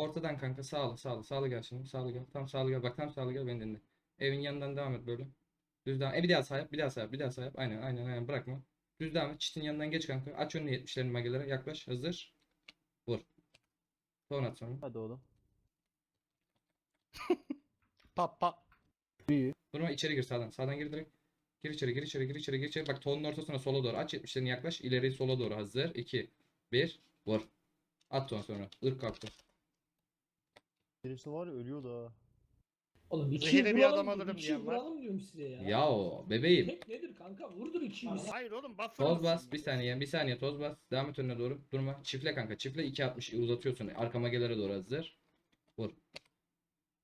Ortadan kanka sağlı sağlı sağlı gel şimdi. Sağlı gel. Tam sağlı gel. Bak tam sağlı gel beni dinle. Evin yanından devam et böyle. Düz devam. E bir daha sağ yap. Bir daha sağ yap. Bir daha sağ yap. Aynen aynen aynen bırakma. Düz devam et. Çitin yanından geç kanka. Aç önünü 70'lerin magelere. Yaklaş. Hazır. Vur. Son at sonra. Hadi oğlum. Pa pa. Büyü. Durma içeri gir sağdan. Sağdan gir direkt. Gir içeri, gir içeri, gir içeri, gir içeri. Bak tonun ortasına sola doğru. Aç 70'lerini yaklaş. İleri sola doğru. Hazır. 2, 1. Vur. At ton sonra. Irk kalktı. Birisi var ya ölüyordu ha. Oğlum 200 Zehirli bir adam alırım 200 diyen var. vuralım diyorum size ya. Ya o bebeğim. Tek nedir kanka? Vurdur 200. Hayır oğlum bas. Toz bas. Bir saniye. Bir saniye toz bas. Devam et önüne doğru. Durma. Çifle kanka. Çifle 2.60 uzatıyorsun. Arkama gelere doğru hazır. Vur.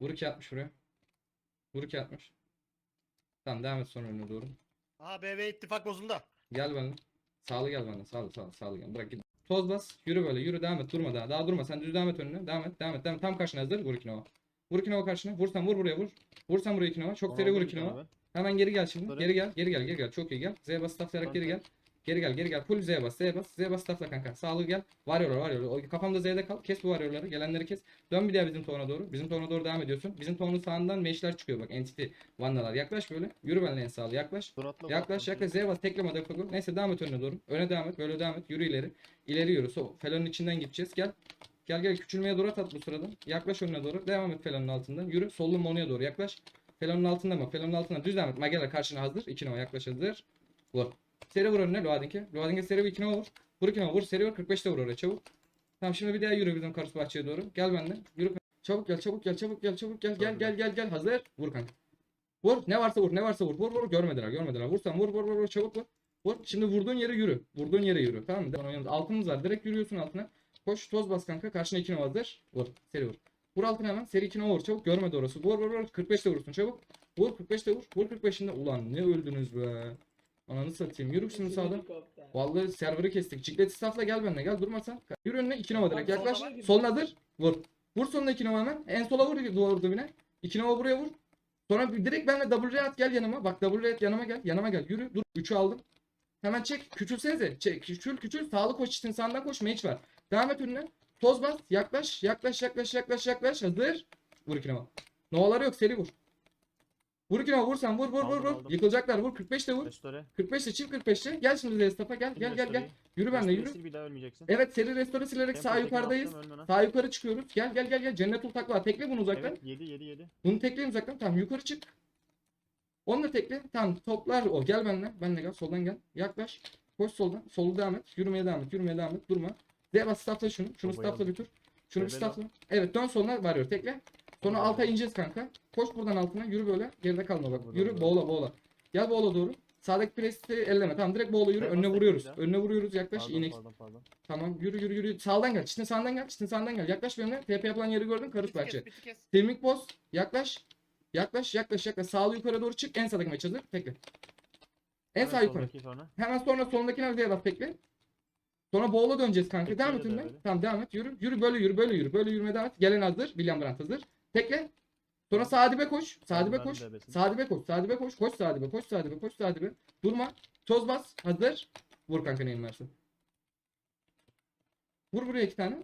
Vur 2.60 buraya. Vur 2.60. Tamam devam et sonra önüne doğru. Aha BV ittifak bozuldu. Gel benimle. Sağlı gel benimle. Sağlı sağlı sağlı gel. Bırak git. Toz bas. Yürü böyle. Yürü devam et. Durma daha. Daha durma. Sen düz devam et önüne. Devam et. Devam et. Devam et. Tam karşına hazır. Vur iknova. Vur iknova karşına. Vursan vur buraya vur. Vursan buraya iknova. Çok seri vur iknova. Hemen geri gel şimdi. Geri gel. Geri gel. Geri gel. Çok iyi gel. Z'ye bas stafflayarak geri gel. Geri gel. Geri gel. Full Z'ye bas. Z'ye bas. Z'ye bas staffla kanka. Sağlığı gel. Varıyorlar varıyorlar. Kafamda Z'de kal. Kes bu varıyorları. Gelenleri kes. Dön bir daha bizim tona doğru. Bizim tona doğru devam ediyorsun. Bizim tonun sağından meşler çıkıyor bak. Entity vandalar. Yaklaş böyle. Yürü benimle en sağlı. Yaklaş. Yaklaş yaklaş Z'ye bas tekleme defago. Neyse devam et önüne doğru. Öne devam et. Böyle devam et. Yürü ileri. İleri yürü. So, felonun içinden gideceğiz. Gel. Gel gel küçülmeye doğru at bu sırada. Yaklaş önüne doğru. Devam et felonun altından. Yürü. Sollu monoya doğru yaklaş. Felonun altında mı? Felonun altından düz devam et. Magella karşına hazır. 2 nova yaklaş hazır. Vur. Seri vur önüne Loading'e. Loading'e seri bir 2 nova vur. Vur 2 nova vur. Seri vur. 45'te vur oraya çabuk. Tamam şimdi bir daha yürü bizim karus bahçeye doğru. Gel benden. Yürü. Çabuk gel çabuk gel çabuk gel çabuk gel gel gel gel gel hazır. Vur kanka. Vur. Ne varsa vur. Ne varsa vur. Vur vur. Görmediler. Görmediler. Vursan vur vur vur. vur. Çabuk vur. Vur. Şimdi vurduğun yere yürü. Vurduğun yere yürü. Tamam mı? Altımız var. Direkt yürüyorsun altına. Koş toz bas kanka. Karşına 2 nova hazır. Vur. Seri vur. Vur altına hemen. Seri 2 nova vur. Çabuk. Görmedi orası. Vur vur vur. 45'te vurursun. Çabuk. Vur 45'te vur. Vur 45'inde. Ulan ne öldünüz be. Ananı satayım. Yürü şimdi sağdan. Vallahi server'ı kestik. Ciklet staffla gel benimle gel durma sen. Yürü önüne 2 nova direkt yaklaş. solda var. Soluna dır. Vur. Vur sonuna 2 nova hemen. En sola vur duvar dibine. 2 nova buraya vur. Sonra direkt benimle double at gel yanıma. Bak double at yanıma gel. Yanıma gel. Yürü. Dur. 3'ü aldım. Hemen çek. Küçülsenize. Çek. Küçül küçül. Sağlı koş için sağından koş. Mage var. Devam et önüne. Toz bas. Yaklaş. Yaklaş yaklaş yaklaş yaklaş. Hazır. Vur 2 nova. Novaları yok. Seri vur. Vur 2 nova. Vur sen. Vur vur vur Aldım, vur. aldım. Yıkılacaklar. Vur. 45'te vur. Restore. 45'te çift 45'te. Gel şimdi Zestaf'a gel. Gel gel gel. Yürü benimle yürü. Bir daha ölmeyeceksin. Evet seri restore silerek Tempo sağ tekme yukarıdayız. attım, ölme lan. Sağ yukarı çıkıyoruz. Gel gel gel gel. Cennet ul takla. Tekle bunu uzaktan. Evet 7 7 7. Bunu tekleyin uzaktan. Tamam yukarı çık. Onu da tekle. Tamam toplar o. Gel benimle. Benimle gel. Soldan gel. Yaklaş. Koş soldan. Solu devam et. Yürümeye devam et. Yürümeye devam et. Durma. Zeyba staffla şunu. Şunu Babayı staffla bir tur. Şunu bir staffla. Evet dön soluna varıyor. Tekle. Sonra alta ineceğiz kanka. Koş buradan altına. Yürü böyle. Geride kalma bak. Yürü boğla boğla. Gel boğla doğru. Sağdaki presi elleme. Tamam direkt boğla yürü. Önüne vuruyoruz. Önüne vuruyoruz. Yaklaş. Pardon inek. pardon pardon. Tamam yürü yürü yürü. Sağdan gel. Çitin sağdan gel. Çitin sağdan gel. Yaklaş benimle. TP yapılan yeri gördün. Karış Bitti bahçe. Filmik boz. Yaklaş. Yaklaş yaklaş yaklaş. Sağlı yukarı doğru çık. En sağdaki maç hazır. Tekle. En sağ yukarı. Sonra. Hemen sonra solundakine hazır bas tekle. Sonra boğula döneceğiz kanka. Devam de et önüne. Tamam devam et. Yürü. Yürü böyle yürü böyle yürü. Böyle yürümeye devam et. Gelen hazır. William Brandt hazır. Tekle. Sonra Sadibe koş. Sadibe koş. Sadibe koş. Sadibe koş. Koş Sadibe. Koş Sadibe. Koş Sadibe. Durma. Toz bas. Hazır. Vur kanka neyin versin. Vur buraya iki tane.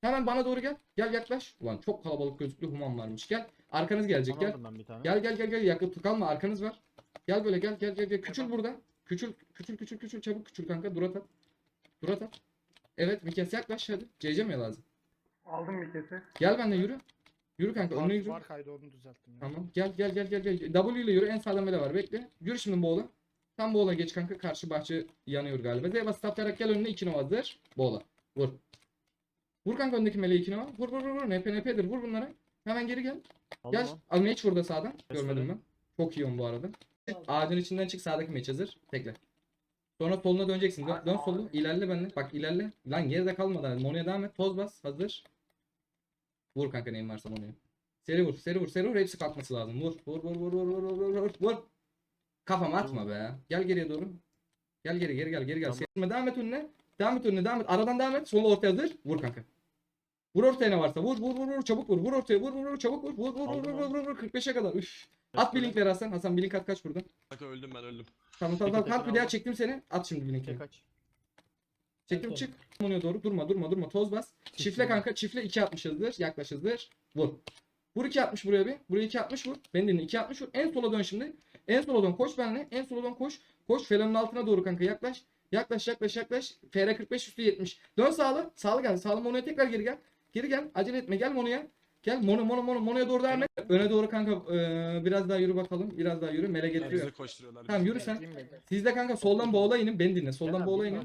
Hemen bana doğru gel. Gel yaklaş. Ulan çok kalabalık gözüklü human varmış. Gel. Arkanız gelecek. Gel. Gel gel gel gel. Yakıp kalma. Arkanız var. Gel böyle gel gel gel. gel. Küçül burada. Küçül küçül küçül küçül. Çabuk küçül kanka. Durat at. Durat at. Evet. Mikes yaklaş hadi. CC mi lazım? Aldım bir kese. Gel benimle yürü. Yürü kanka. Önüne Var, yürü. var kaydı onu düzelttim. ya. Tamam. Gel gel gel gel gel. W ile yürü. En sağdan mele var. Bekle. Yürü şimdi Boğla. Tam Boğla geç kanka. Karşı bahçe yanıyor galiba. Zeyba staplayarak gel önüne 2 nova hazır. Boğla. Vur. Vur kanka öndeki meleği 2 nova. Vur vur vur vur. NP NP'dir. Vur bunlara. Hemen geri gel. Gel. onu. Al meç burada sağdan. Restore. Görmedim ben. Çok iyi on bu arada. Ağacın içinden çık. Sağdaki meç hazır. Tekle. Sonra soluna döneceksin. Dön, dön solu. İlerle benimle. Bak ilerle. Lan geride kalmadan. Mono'ya devam et. Toz bas. Hazır. Vur kanka neyin varsa Mono'ya. Seri vur. Seri vur. Seri vur. Hepsi kalkması lazım. Vur. Vur vur vur vur vur vur vur vur. Vur. Kafama atma be. Gel geriye doğru. Gel geri geri gel geri gel. Tamam. Devam et önüne. Devam et önüne devam et. Aradan devam et. Sola ortaya hazır. Vur kanka. Vur ortaya ne varsa. Vur vur vur vur. Çabuk vur. Vur ortaya. Vur vur vur. Çabuk vur. Vur vur vur vur vur vur. 45'e kadar. Üf. At bir link ver Hasan. Hasan bir link at kaç buradan. Kanka öldüm ben öldüm. Tamam tamam tamam. Kalk bir daha çektim seni. At şimdi bir linkini. Tek kaç. Çektim çık. Monoya doğru. Durma durma durma. Toz bas. Çifle kanka. Çifle 2 atmış hızdır. Yaklaş hızdır. Vur. Vur 2 atmış buraya bir. Buraya 2 atmış vur. Beni dinle. 2 atmış vur. En sola dön şimdi. En sola dön. Koş benimle. En sola dön koş. Koş. Felanın altına doğru kanka. Yaklaş. Yaklaş yaklaş yaklaş. FR 45 üstü 70. Dön sağlı. Sağlı gel. Sağlı monoya tekrar geri gel. Geri gel. Acele etme. Gel monoya. Gel mono mono mono monoya doğru devam et. Öne doğru kanka eee, biraz daha yürü bakalım. Biraz daha yürü. Mele getiriyor. Bizi koşturuyorlar. Tamam yürü sen. Siz de kanka soldan boğula inin. Beni dinle. Soldan boğula inin.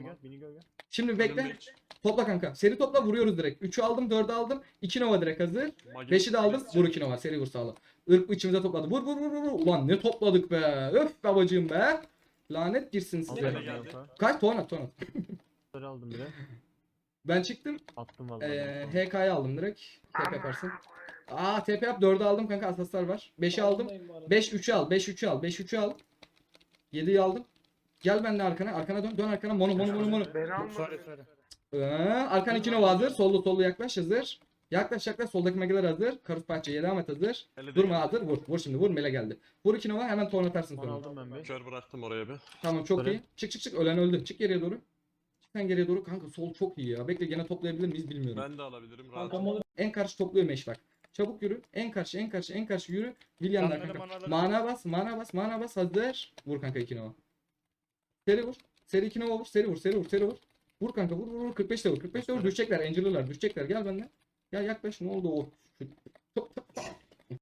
Şimdi bekle. Topla kanka. Seri topla vuruyoruz direkt. 3'ü aldım 4'ü aldım. 2 Nova direkt hazır. 5'i de aldım. Vur 2 Nova. Seri vur sağla. Irk içimize topladı. Vur vur vur vur. vur. Ulan ne topladık be. Öf babacığım be. Lanet girsin size. Kaç? Ton at. Sarı aldım bile. Ben çıktım. Attım vallahi. Ee, HK'yı aldım direkt. TP yaparsın. Aa TP yap. 4'ü aldım kanka. Asaslar var. 5'i aldım. 5 3'ü al. 5 3'ü al. 5 3'ü al. 7'yi aldım. Gel benimle arkana. Arkana dön. Dön arkana. Mono mono mono mono. Söyle söyle. Ee, arkan 2 Nova hazır. Sollu sollu yaklaş hazır. Yaklaş yaklaş. Soldaki megeler hazır. Karus bahçeye devam et hazır. Durma hazır. Vur. Vur şimdi. Vur. Mele geldi. Vur 2 Nova. Hemen torun atarsın Onu sonra. aldım ben bir. Kör bıraktım oraya bir. Tamam çok Öyle. iyi. Çık çık çık. Ölen öldü. Çık geriye doğru. Sen geriye doğru. Kanka sol çok iyi ya. Bekle gene toplayabilir miyiz bilmiyorum. Ben de alabilirim. Rahat. Kanka mono En karşı topluyor meş bak. Çabuk yürü. En karşı en karşı en karşı yürü. William'dan Canları, kanka. Mana bas. Mana bas. Mana bas. Hazır. Vur kanka 2 Nova. Seri vur. Seri 2 Nova vur. Seri vur. Seri vur. Seri vur. Vur kanka vur vur vur 45 de vur 45 de vur düşecekler Angel'lar düşecekler gel benden. Gel yaklaş ne oldu o.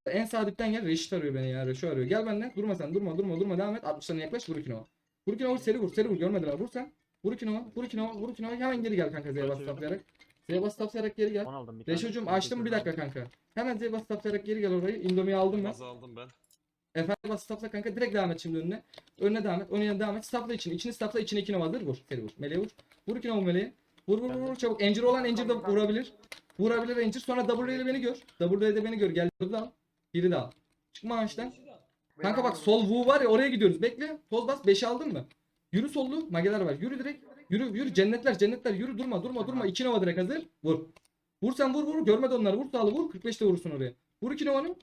En sağ dipten gel Reşit arıyor beni ya Reşit arıyor gel benden durma sen durma durma durma devam et 60'larına yaklaş vur 2 Nova. Vur 2 Nova vur seri vur seri vur görmediler vur sen. Vur 2 Nova vur 2 Nova vur 2 Nova hemen geri gel kanka Z'ye bas taplayarak. Z'ye bas taplayarak geri gel. Onu aldım bir tane. Reşo'cum açtım bir dakika kanka. Hemen Z'ye bas taplayarak geri gel orayı. Indomie'yi aldım ben. Fazla aldım ben. Efendim bas stopla kanka direkt devam et şimdi önüne. Önüne devam et. Önüne devam et. Stopla için. İçini stopla içine iki hazır. Vur. Seri vur. Meleğe vur. Vur iki nova meleğe. Vur vur vur vur çabuk. Encir olan encir de vurabilir. Vurabilir encir. Sonra W ile beni gör. W ile beni gör. Gel. Biri de al. Biri de al. Çıkma ağaçtan. Kanka bak sol V var ya oraya gidiyoruz. Bekle. Toz bas. 5'i aldın mı? Yürü sollu. Mageler var. Yürü direkt. Yürü yürü. Cennetler cennetler. Yürü durma durma durma. 2 nova direkt hazır. Vur. Vur sen vur vur. Görmedi onları. Vur sağlı vur. 45'te vurursun oraya. Vur 2 novanı.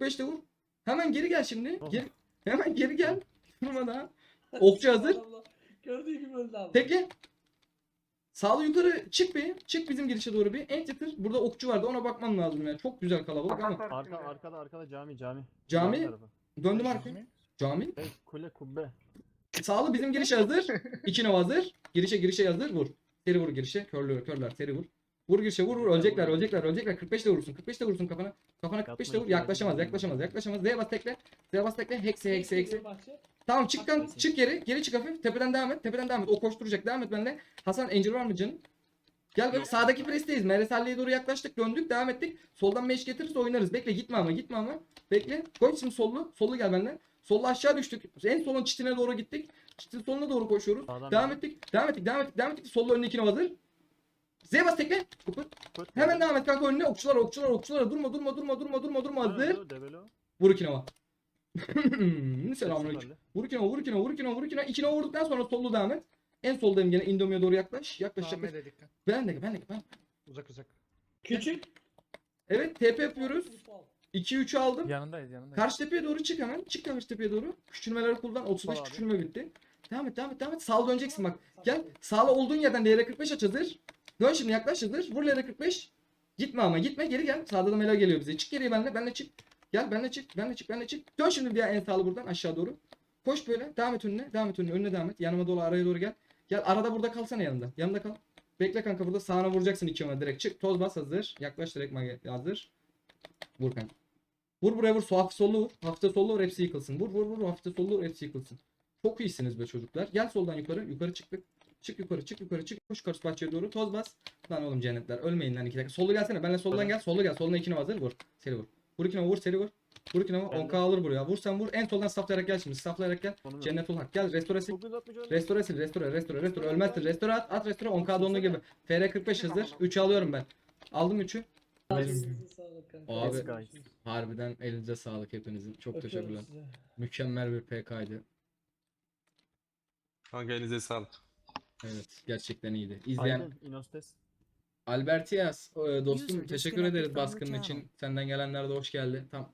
45'te vur. Hemen geri gel şimdi. Geri, hemen geri gel. Durma daha. Okçu hazır. Gördüğü gibi öldü abi. Tekle. Sağlı yukarı çık bir. Çık bizim girişe doğru bir. Enter. Burada okçu vardı. Ona bakmam lazım ya. Çok güzel kalabalık ama. Arka arkada arkada cami cami. Cami? Döndüm arkaya. Cami. Kule kubbe. Sağlı bizim girişe hazır. İki nova hazır. Girişe girişe hazır. Vur. Seri vur girişe. Körlüyor körler. Seri vur. Vur girişe vur vur. Ölecekler ölecekler ölecekler. 45 de vurursun. 45 de vurursun kafana. Kafana 45 de vur. Yaklaşamaz yaklaşamaz yaklaşamaz. Z'ye bas tekle. Z'ye bas tekle. Hexe hexe hexe. Tamam çık kan, çık geri. Geri çık hafif. Tepeden devam et. Tepeden devam et. O koşturacak. Devam et benimle. Hasan Angel var mı canım? Gel böyle sağdaki presteyiz. Meresalli'ye doğru yaklaştık. Döndük. Devam ettik. Soldan meş getirirse oynarız. Bekle gitme ama gitme ama. Bekle. Koy şimdi sollu. Sollu gel benimle. Sollu aşağı düştük. En solun çitine doğru gittik. Çitin soluna doğru koşuyoruz. Sağdan Devam bir- ettik. Devam ettik. Devam ettik. Devam ettik. Sollu önündekine hazır. Z bas. Kut- Hemen devam et kanka önüne. Okçular okçular okçular. Durma durma durma durma durma durma. Hazır. Vur iki nova. Selamünaleyküm. Vur iki nova, vur iki nova, vur iki nova, vur iki nova. İki nova vurduktan sonra sollu devam et. En soldayım gene Indomie'ye doğru yaklaş. Yaklaş Tamam yaklaş. Ben de ben de ben. Uzak uzak. Küçük. Evet TP yapıyoruz. 2-3'ü aldım. Yanındayız yanındayız. Karşı tepeye doğru çık hemen. Çık karşı tepeye doğru. Küçülmeleri kullan. 35 Sağ abi. küçülme bitti. Devam et devam et devam et. Sağ döneceksin bak. Gel. Sağla olduğun yerden LR45 aç hazır. Dön şimdi yaklaş hazır. Vur LR45. Gitme ama gitme geri gel. Sağda da Melo geliyor bize. Çık geriye benle. Benle çık. Gel benle çık. Benle çık. Benle çık. Dön şimdi bir en sağlı buradan aşağı doğru. Koş böyle. Devam et önüne. Devam et önüne. Önüne devam et. Yanıma doğru araya doğru gel. Gel arada burada kalsana yanımda. Yanımda kal. Bekle kanka burada sağına vuracaksın iki yana direkt. Çık. Toz bas hazır. Yaklaş direkt hazır. Vur kanka. Vur buraya vur. Sol hafif sollu vur. De sollu vur. Hepsi yıkılsın. Vur vur vur. De sollu vur. Hepsi yıkılsın. Çok iyisiniz be çocuklar. Gel soldan yukarı. Yukarı çıktık. Çık yukarı çık yukarı çık. Koş karşı bahçeye doğru. Toz bas. Lan oğlum cennetler. Ölmeyin lan iki dakika. Sollu gelsene. Benle soldan gel. Sollu gel. Soluna ikine hazır. Vur. Seri vur. Vur ikine vur. Seri vur. Vur ikine vur. Ben de. 10k alır buraya. Vur sen vur. En soldan saflayarak gel şimdi. Saflayarak gel. Sonum yok. Cennet ol hak. Gel restore sil. 960 öyle. Restore sil. Restore. Restore. Restore. Ölmezsin. Restore at. At restore. 10k donlu gibi. FR 45 hazır. 3'ü alıyorum ben. Aldım 3'ü. Sağlık kanka. Abi, guys. Harbiden elinize sağlık hepinizin. Çok Öpüyorum teşekkürler. sizi. Mükemmel bir PK'ydı. Kanka elinize sağlık. Evet. Gerçekten iyiydi. İzleyen Inostes. Albertias e, dostum User teşekkür disconnected ederiz from the baskının channel. için. Senden gelenler de hoş geldi. Tam